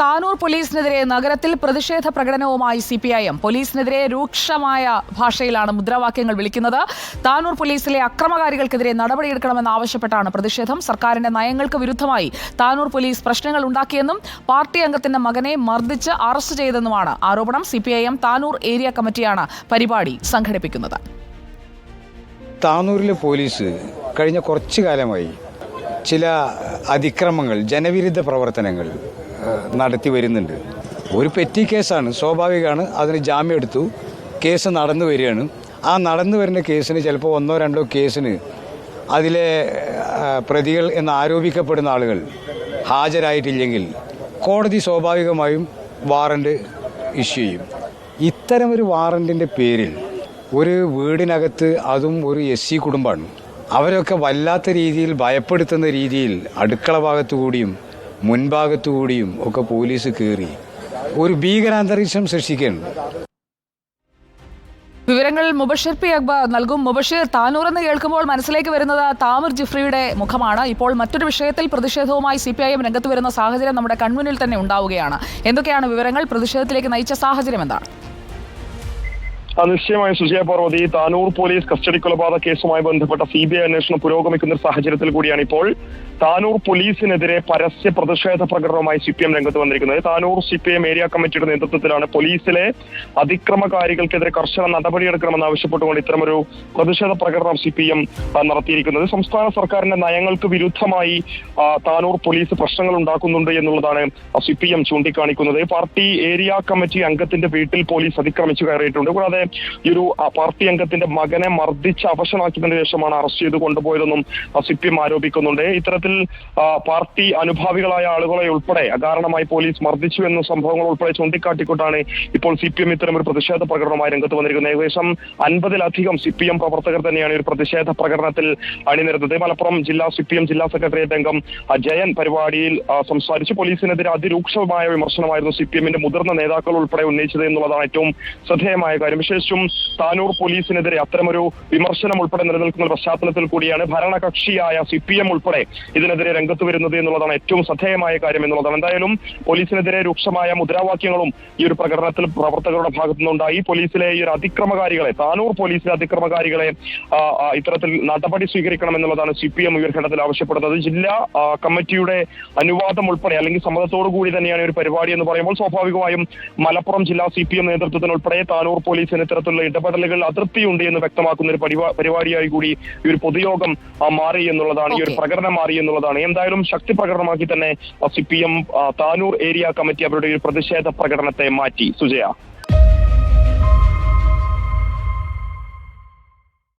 താനൂർ പോലീസിനെതിരെ നഗരത്തിൽ പ്രതിഷേധ പ്രകടനവുമായി സി പി ഐ എം. പോലീസിനെതിരെ രൂക്ഷമായ ഭാഷയിലാണ് മുദ്രാവാക്യങ്ങൾ വിളിക്കുന്നത്. താനൂർ പോലീസിലെ അക്രമകാരികൾക്കെതിരെ നടപടിയെടുക്കണമെന്ന് ആവശ്യപ്പെട്ടാണ് പ്രതിഷേധം. സർക്കാരിന്റെ നയങ്ങൾക്ക് വിരുദ്ധമായി താനൂർ പോലീസ് പ്രശ്നങ്ങൾ ഉണ്ടാക്കിയെന്നും പാർട്ടി അംഗത്തിന്റെ മകനെ മർദ്ദിച്ച് അറസ്റ്റ് ചെയ്തെന്നുമാണ് ആരോപണം. സി താനൂർ ഏരിയ കമ്മിറ്റിയാണ് പരിപാടി സംഘടിപ്പിക്കുന്നത്. താനൂരിലെ പോലീസ് കഴിഞ്ഞ കുറച്ചു കാലമായി ചില അതിക്രമങ്ങൾ ജനവിരുദ്ധ പ്രവർത്തനങ്ങൾ നടത്തി വരുന്നുണ്ട്. ഒരു പെറ്റി കേസാണ്. സ്വാഭാവികമാണ്. അതിന് ജാമ്യം എടുത്തു. കേസ് നടന്നു വരികയാണ്. ആ നടന്നു വരുന്ന കേസിന് ചിലപ്പോൾ ഒന്നോ രണ്ടോ കേസിന് അതിലെ പ്രതികൾ എന്ന് ആരോപിക്കപ്പെടുന്ന ആളുകൾ ഹാജരായിട്ടില്ലെങ്കിൽ കോടതി സ്വാഭാവികമായും വാറണ്ട് ഇഷ്യൂ ചെയ്യും. ഇത്തരമൊരു വാറണ്ടിന്റെ പേരിൽ ഒരു വീടിനകത്ത് അതും ഒരു എസ് സി കുടുംബമാണ്. അവരൊക്കെ വല്ലാത്ത രീതിയിൽ ഭയപ്പെടുത്തുന്ന രീതിയിൽ അടുക്കള ഭാഗത്തു കൂടിയും മുൻഭാഗത്തു കൂടിയും ഒക്കെ പോലീസ് കയറി ഒരു ഭീകരാന്തരീക്ഷം സൃഷ്ടിക്കുന്നു വിവരങ്ങൾ മുബഷിർ പി അക്ബർ നൽകും. മുബഷിർ താനൂർ എന്ന് കേൾക്കുമ്പോൾ മനസ്സിലേക്ക് വരുന്നത് താമിർ ജിഫ്രിയുടെ മുഖമാണ്. ഇപ്പോൾ മറ്റൊരു വിഷയത്തിൽ പ്രതിഷേധവുമായി സി പി ഐ എം രംഗത്ത് വരുന്ന സാഹചര്യം നമ്മുടെ കൺമുന്നിൽ തന്നെ ഉണ്ടാവുകയാണ്. എന്തൊക്കെയാണ് വിവരങ്ങൾ? പ്രതിഷേധത്തിലേക്ക് നയിച്ച സാഹചര്യം എന്താണ്? നിശ്ചയമായും സുജയ പാർവതി താനൂർ പോലീസ് കസ്റ്റഡി കൊലപാതക കേസുമായി ബന്ധപ്പെട്ട സി ബി ഐ അന്വേഷണം പുരോഗമിക്കുന്ന സാഹചര്യത്തിൽ കൂടിയാണ് ഇപ്പോൾ താനൂർ പോലീസിനെതിരെ പരസ്യ പ്രതിഷേധ പ്രകടനവുമായി സി പി എം രംഗത്ത് വന്നിരിക്കുന്നത്. Tanur C P M area കമ്മിറ്റിയുടെ നേതൃത്വത്തിലാണ് പോലീസിലെ അതിക്രമകാരികൾക്കെതിരെ കർശന നടപടിയെടുക്കണമെന്ന് ആവശ്യപ്പെട്ടുകൊണ്ട് ഇത്തരമൊരു പ്രതിഷേധ പ്രകടനം സി പി എം നടത്തിയിരിക്കുന്നത്. സംസ്ഥാന സർക്കാരിന്റെ നയങ്ങൾക്ക് വിരുദ്ധമായി താനൂർ പോലീസ് പ്രശ്നങ്ങൾ ഉണ്ടാക്കുന്നുണ്ട് എന്നുള്ളതാണ് സി പി എം ചൂണ്ടിക്കാണിക്കുന്നത്. പാർട്ടി ഏരിയ കമ്മിറ്റി അംഗത്തിന്റെ വീട്ടിൽ പോലീസ് അതിക്രമിച്ചു കയറിയിട്ടുണ്ട്. കൂടാതെ ഈ ഒരു പാർട്ടി അംഗത്തിന്റെ മകനെ മർദ്ദിച്ച് അവശനാക്കിയതിനു ശേഷമാണ് അറസ്റ്റ് ചെയ്ത് കൊണ്ടുപോയതെന്നും സി പി എം ആരോപിക്കുന്നുണ്ട്. ഇത്തരത്തിൽ പാർട്ടി അനുഭാവികളായ ആളുകളെ ഉൾപ്പെടെ അകാരണമായി പോലീസ് മർദ്ദിച്ചു എന്ന സംഭവങ്ങൾ ഉൾപ്പെടെ ചൂണ്ടിക്കാട്ടിക്കൊണ്ടാണ് ഇപ്പോൾ സി പി എം ഇത്തരം ഒരു പ്രതിഷേധ പ്രകടനമായി രംഗത്ത് വന്നിരിക്കുന്നത്. ഏകദേശം അൻപതിലധികം സി പി എം പ്രവർത്തകർ തന്നെയാണ് ഒരു പ്രതിഷേധ പ്രകടനത്തിൽ അണിനിരന്നത്. മലപ്പുറം ജില്ലാ സി പി എം ജില്ലാ സെക്രട്ടേറിയറ്റ് അംഗം ജയൻ പരിപാടിയിൽ സംസാരിച്ച്. പോലീസിനെതിരെ അതിരൂക്ഷമായ വിമർശനമായിരുന്നു സി പി എമ്മിന്റെ മുതിർന്ന നേതാക്കൾ ഉൾപ്പെടെ ഉന്നയിച്ചത് എന്നുള്ളതാണ് ഏറ്റവും ശ്രദ്ധേയമായ കാര്യം. വിശേഷിച്ചും താനൂർ പോലീസിനെതിരെ അത്തരമൊരു വിമർശനം ഉൾപ്പെടെ നിലനിൽക്കുന്ന പശ്ചാത്തലത്തിൽ കൂടിയാണ് ഭരണകക്ഷിയായ സി പി എം ഉൾപ്പെടെ ഇതിനെതിരെ രംഗത്ത് വരുന്നത് എന്നുള്ളതാണ് ഏറ്റവും ശ്രദ്ധേയമായ കാര്യം എന്നുള്ളതാണ്. എന്തായാലും പോലീസിനെതിരെ രൂക്ഷമായ മുദ്രാവാക്യങ്ങളും ഈ ഒരു പ്രകടനത്തിൽ പ്രവർത്തകരുടെ ഭാഗത്തു നിന്നുണ്ടായി. പോലീസിലെ ഈ ഒരു അതിക്രമകാരികളെ താനൂർ പോലീസിലെ അതിക്രമകാരികളെ ഇത്തരത്തിൽ നടപടി സ്വീകരിക്കണം എന്നുള്ളതാണ് സി പി എം ഈ ഒരു ഘട്ടത്തിൽ ആവശ്യപ്പെടുന്നത്. ജില്ലാ കമ്മിറ്റിയുടെ അനുവാദം ഉൾപ്പെടെ അല്ലെങ്കിൽ സമ്മതത്തോടു കൂടി തന്നെയാണ് ഒരു പരിപാടി എന്ന് പറയുമ്പോൾ സ്വാഭാവികമായും മലപ്പുറം ജില്ലാ സി പി എം നേതൃത്വത്തിനുൾപ്പെടെ താനൂർ പോലീസിന് ഇത്തരത്തിലുള്ള ഇടപെടലുകൾ അതൃപ്തിയുണ്ട് എന്ന് വ്യക്തമാക്കുന്ന ഒരു പരിപാ- പരിപാടിയായി കൂടി ഈ ഒരു പൊതുയോഗം മാറി എന്നുള്ളതാണ് ഈ ഒരു. പ്രകടനം മാറി എന്നുള്ളതാണ്. എന്തായാലും ശക്തി പ്രകടനമാക്കി തന്നെ C P M Tanur area committee അവരുടെ ഒരു പ്രതിഷേധ പ്രകടനത്തെ മാറ്റി. സുജയ.